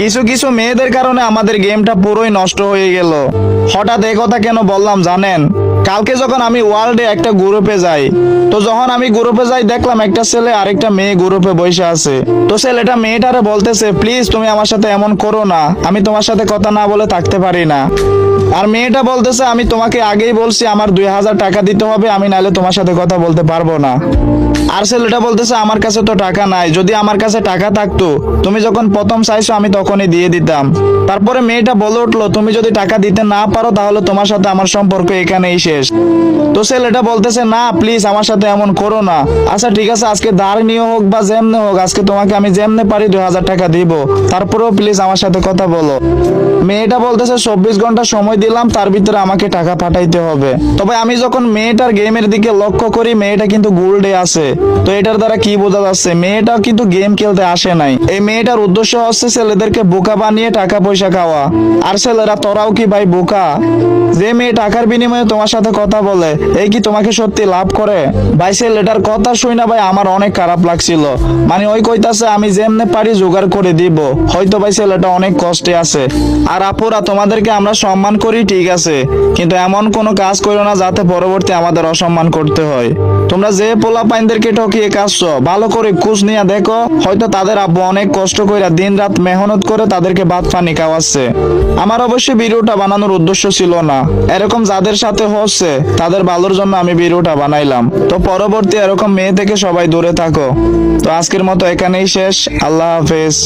কিছু কিছু মেয়েদের কারণে আমাদের গেমটা পুরোই নষ্ট হয়ে গেল। হঠাৎ কথা কেন বললাম জানেন? কালকে যখন আমি ওয়ার্ল্ডে একটা গ্রুপে যাই, তো যখন আমি গ্রুপে যাই দেখলাম একটা ছেলে আরেকটা মেয়ে গ্রুপে বসে আছে। তো ছেলেটা মেয়েটারে বলতেছে, প্লিজ তুমি আমার সাথে এমন করো না, আমি তোমার সাথে কথা না বলে থাকতে পারি না। আর মেয়েটা বলতেছে, আমি তোমাকে আগেই বলছি, আমার দুই হাজার টাকা দিতে হবে, আমি নাহলে তোমার সাথে কথা বলতে পারব না। আর ছেলেটা বলতেছে, আমার কাছে তো টাকা নাই, যদি আমার কাছে টাকা থাকতো, তুমি যখন প্রথম চাইছো, আমি তখনই দিয়ে দিতাম। তারপরে মেয়েটা বলে উঠল, তুমি যদি টাকা দিতে না পারো, তাহলে তোমার সাথে আমার সম্পর্ক এখানেই শেষ। তো ছেলেটা বলতেছে, না প্লিজ আমার সাথে এমন করো না। আচ্ছা ঠিক আছে, আজকে দাঁড় নিয়ে হোক বা যেমনে হোক, আজকে তোমাকে আমি যেমনে পারি দুই হাজার টাকা দিব। তারপরেও প্লিজ আমার সাথে কথা বলো। মেয়েটা বলতেছে, চব্বিশ ঘণ্টা সময় দিলাম, তার ভিতরে আমাকে টাকা পাঠাইতে হবে। তবে আমি যখন মেয়েটার গেমের দিকে লক্ষ্য করি, মেয়েটা কিন্তু গোল্ডে আছে। তো এটার দ্বারা কি বোঝা যাচ্ছে, মেয়েটা কিন্তু গেম খেলতে আসে নাই। এই মেয়েটার উদ্দেশ্য হচ্ছে ছেলেদেরকে বোকা বানিয়ে টাকা পয়সা খাওয়া। আর ছেলেরা, তোরাও কি ভাই বোকা? যে মেয়ে টাকার বিনিময়ে তোমার সাথে কথা বলে, এই কি তোমাকে সত্যি লাভ করে? ভাই, ছেলেটার কথা শুই না ভাই আমার অনেক খারাপ লাগছিল। মানে ওই কইতাছে, আমি যেমনে পারি জোগাড় করে দিব। হয়তো ভাই ছেলেটা অনেক কষ্টে আছে। আর আপুরা, তোমাদেরকে আমরা সম্মান করি, ঠিক আছে। কিন্তু এমন কোনো কাজ করো না যাতে পরবর্তী আমাদের অসম্মান করতে হয়। তোমরা যে পোলা পাইনদেরকে ঠকিয়ে কাজছো ভালো করে খোঁজ নিয়ে দেখো। হয়তো তাদের আব্বু অনেক কষ্ট করে দিন রাত মেহনত করে তাদেরকে ভাত পানি খাওয়াচ্ছে। আমার অবশ্যই ভিডিওটা বানানোর উদ্দেশ্য ছিল না। এরকম যাদের সাথে হচ্ছে, তাদের ভালোর জন্য আমি ভিডিওটা বানাইলাম। তো পরবর্তী এরকম মেয়ে থেকে সবাই দূরে থাকো। তো আজকের মতো এখানেই শেষ। আল্লাহ হাফেজ।